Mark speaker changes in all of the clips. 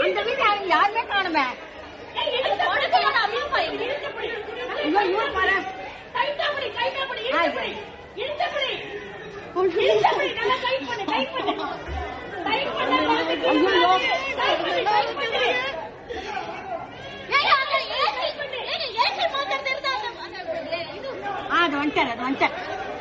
Speaker 1: அந்த வீட்டு அவங்க யாருமே காணுமே அது வந்துட்டார் அது வந்துட்டார்.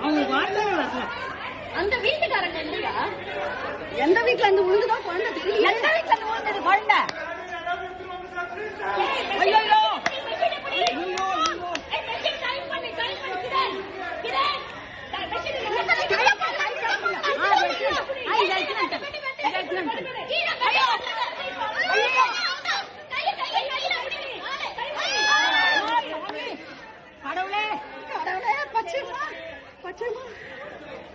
Speaker 1: அவங்க வரல.
Speaker 2: அந்த வீட்டுக்காரங்க இல்லையா?
Speaker 1: எந்த வீட்டுல இருந்து விழுந்துதான் குழந்தை தெரியல எந்த வீட்டுல இருந்து விழுந்தது குழந்தை ஐயோ ஐயோ கடவுளே கடவுளே பச்சைமா பச்சைமா ஐயோ அவனால புரியல யார் வீட்டு குழந்தை ஏன் இப்படி விட்டாங்க இவங்க? ஐயோ அப்பா ஐயோ ஐயோ அப்பா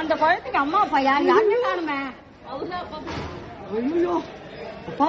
Speaker 1: அந்த குழந்தைக்கு அம்மா அப்பா யார்? யாருமே காணுமே? ஐயோ அப்பா.